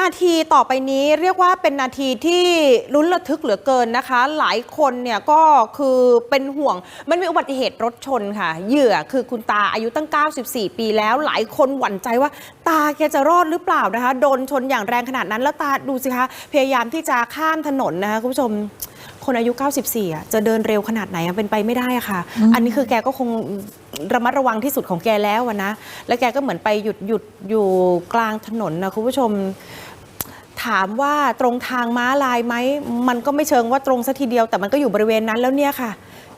นาทีต่อไปนี้เรียกว่าเป็นนาทีที่ลุ้นระทึกเหลือเกินนะคะ หลายคนเนี่ยก็คือเป็นห่วง มันมีอุบัติเหตุรถชนค่ะ เหยื่อคือคุณตาอายุตั้ง 94 ปีแล้ว หลายคนหวั่นใจว่า ตาแกจะรอดหรือเปล่านะคะ โดนชนอย่างแรงขนาดนั้นแล้วตาดูสิคะ พยายามที่จะข้ามถนนนะคะคุณผู้ชมคนอายุ 94อะจะเดินเร็วขนาดไหนเป็นไปไม่ได้อะค่ะ อันนี้คือแกก็คง ระมัดระวังที่สุดของแกแล้วอะนะ แล้วแกก็เหมือนไปหยุดหยุดอยู่กลางถนนนะคุณผู้ชม ถามว่าตรงทางม้าลายไหม มันก็ไม่เชิงว่าตรงซะทีเดียว แต่มันก็อยู่บริเวณนั้นแล้วเนี่ยค่ะ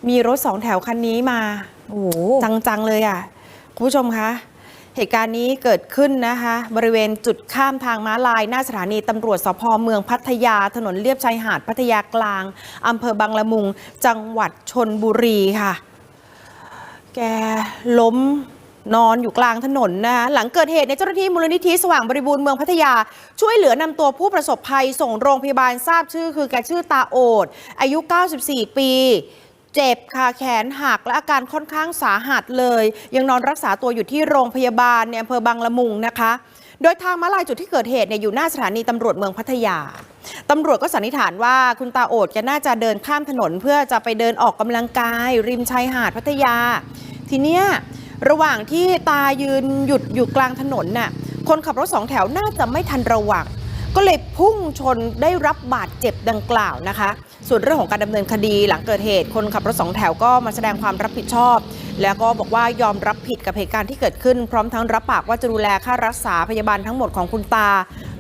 มีรถสองแถวคันนี้มาโอ้โหจังๆเลยอะ คุณผู้ชมคะเหตุการณ์นี้เกิดขึ้นนะคะ บริเวณจุดข้ามทางม้าลาย หน้าสถานีตำรวจสพเมืองพัทยา ถนนเลียบชายหาดพัทยากลางอำเภอบางละมุง จังหวัดชนบุรีค่ะ แกล้มนอนอยู่กลางถนนนะคะหลังเกิดเหตุในเจ้าหน้าที่มูลนิธิสว่างบริบูรณ์เมืองพัทยา ช่วยเหลือนำตัวผู้ประสบภัยส่งโรงพยาบาลทราบชื่อ คือแกชื่อตาโอด อายุ 94 ปี เจ็บค่ะแขนหักและอาการค่อนข้างสาหัสเลย ยังนอนรักษาตัวอยู่ที่โรงพยาบาลในอำเภอบางละมุงนะคะ โดยทางมาลายจุดที่เกิดเหตุเนี่ยอยู่หน้าสถานีตำรวจเมืองพัทยา ตำรวจก็สันนิษฐานว่าคุณตาโอดแกน่าจะเดินข้ามถนนเพื่อจะไปเดินออกกำลังกาย ริมชายหาดพัทยา ทีเนี้ยระหว่างที่ตายืนหยุดอยู่กลางถนนน่ะคนขับรถสองแถวน่าจะไม่ทันระวังก็เลยพุ่งชนได้รับบาดเจ็บดังกล่าวนะคะ ส่วนเรื่องของการดำเนินคดีหลังเกิดเหตุคนขับรถสองแถวก็มาแสดงความรับผิดชอบ แล้วก็บอกว่ายอมรับผิดกับเหตุการณ์ที่เกิดขึ้น พร้อมทั้งรับปากว่าจะดูแลค่ารักษาพยาบาลทั้งหมดของคุณตา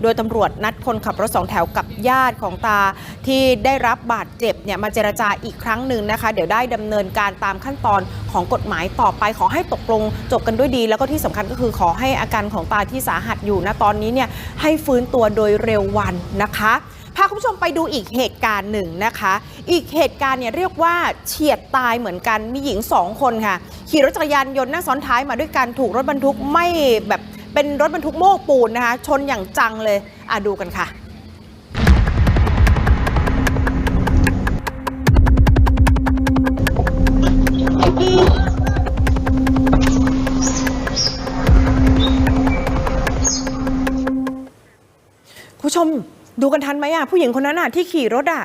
โดยตำรวจนัดคนขับรถสองแถวกับญาติของตาที่ได้รับบาดเจ็บเนี่ยมาเจรจาอีกครั้งหนึ่งนะคะ เดี๋ยวได้ดำเนินการตามขั้นตอนของกฎหมายต่อไปขอให้ตกลงจบกันด้วยดี แล้วก็ที่สำคัญก็คือขอให้อาการของตาที่สาหัสอยู่นะตอนนี้เนี่ยให้ฟื้นตัวโดยเร็ววันนะคะพาคุณผู้ชมไปดูอีกเหตุการณ์หนึ่งนะคะ อีกเหตุการณ์เนี่ยเรียกว่าเฉียดตายเหมือนกัน มีหญิงสองคนค่ะ ขี่รถจักรยานยนต์นั่งซ้อนท้ายมาด้วยกันถูกรถบรรทุกไม่แบบ เป็นรถบรรทุกโม้ปูนนะคะ ชนอย่างจังเลยอะดูกันค่ะคุณผู้ชมดูกันทันไหมอะผู้หญิงคนนั้นอะที่ขี่รถอะ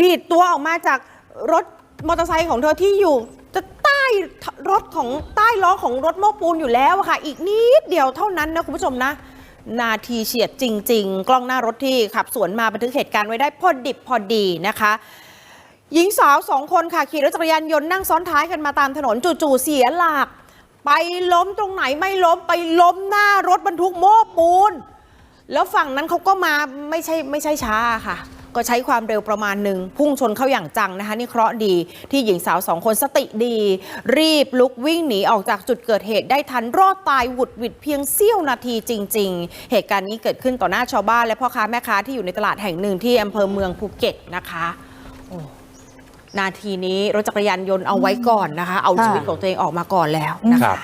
ดีดตัวออกมาจากรถมอเตอร์ไซค์ของเธอที่อยู่ รถของใต้ล้อของรถโม้ปูนอยู่แล้วอะค่ะ อีกนิดเดียวเท่านั้นนะคุณผู้ชมนะ นาทีเฉียดจริง ๆ กล้องหน้ารถที่ขับสวนมาบันทึกเหตุการณ์ไว้ได้พอดิบพอดีนะคะหญิงสาวสองคนค่ะขี่รถจักรยานยนต์นั่งซ้อนท้ายกันมาตามถนนจู่ๆเสียหลัก ไปล้มตรงไหนไม่ล้มไปล้มหน้ารถบรรทุกโม้ปูน แล้วฝั่งนั้นเขาก็มาไม่ใช่ไม่ใช่ช้าค่ะ ก็ใช้ความเร็วประมาณหนึ่งพุ่งชนเข้าอย่างจังนะคะ นี่เคราะห์ดีที่หญิงสาวสองคนสติดี รีบลุกวิ่งหนีออกจากจุดเกิดเหตุได้ทันรอดตายหวุดหวิดเพียงเสี้ยวนาทีจริง ๆ เหตุการณ์นี้เกิดขึ้นต่อหน้าชาวบ้านและพ่อค้าแม่ค้าที่อยู่ในตลาดแห่งหนึ่งที่อำเภอเมืองภูเก็ตนะคะโอ้นาทีนี้รถจักรยานยนต์เอาไว้ก่อนนะคะ เอาชีวิตของตัวเองออกมาก่อนแล้วนะคะ